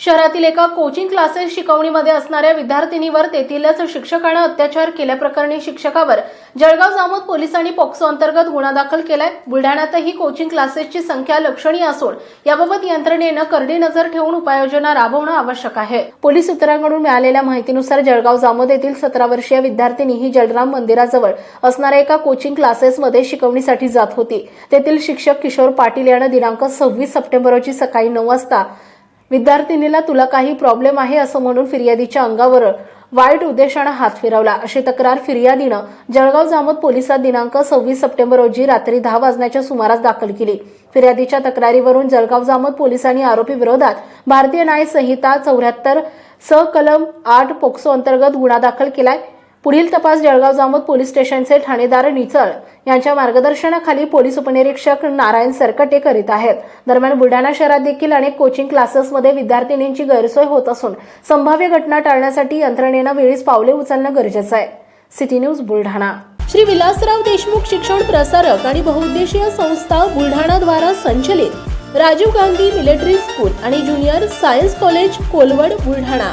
शहरातील एका coaching classes शिकवणीमध्ये असणाऱ्या विद्यार्थिनीवर तेथीलच शिक्षकानं अत्याचार केल्याप्रकरणी शिक्षकावर जळगाव जामोद पोलिसांनी पॉक्सो अंतर्गत गुन्हा दाखल केलाय. बुलढाण्यातही कोचिंग क्लासेसची संख्या लक्षणीय असून याबाबत यंत्रणेनं करडी नजर ठेवून उपाययोजना राबवणं आवश्यक आहे. पोलीस सूत्रांकडून मिळालेल्या माहितीनुसार जळगाव जामोद येथील सतरा वर्षीय विद्यार्थिनी ही जलराम मंदिराजवळ असणाऱ्या एका कोचिंग क्लासेसमध्ये शिकवणीसाठी जात होती. तेथील शिक्षक किशोर पाटील यानं दिनांक सव्वीस सप्टेंबर रोजी सकाळी नऊ वाजता विद्यार्थिनीला तुला काही प्रॉब्लेम आहे असं म्हणून फिर्यादीच्या अंगावर वाईट उद्देशानं हात फिरवला. अशी तक्रार फिर्यादीनं जळगाव जामोद पोलिसात दिनांक सव्वीस सप्टेंबर रोजी रात्री दहा वाजण्याच्या सुमारास दाखल केली. फिर्यादीच्या तक्रारीवरून जळगाव जामोद पोलिसांनी आरोपी विरोधात भारतीय न्याय संहिता चौऱ्याहत्तर स कलम आठ पोक्सो अंतर्गत गुन्हा दाखल केलाय. पुढील तपास जळगाव जामोद पोलीस स्टेशनचे ठाणेदार निचळ यांच्या मार्गदर्शनाखाली पोलीस उपनिरीक्षक नारायण सरकटे करीत आहेत. दरम्यान बुलढाणा शहरात देखील अनेक कोचिंग क्लासेसमध्ये विद्यार्थिनींची गैरसोय होत असून संभाव्य घटना टाळण्यासाठी यंत्रणेनं वेळीच पावले उचलणं गरजेचं आहे. City news Buldhana. Shri Vilasrao Deshmukh शिक्षण प्रसारक आणि बहुउद्देशीय संस्था बुलढाणाद्वारा संचलित राजीव गांधी मिलिटरी स्कूल आणि junior science college Kolwad Buldhana.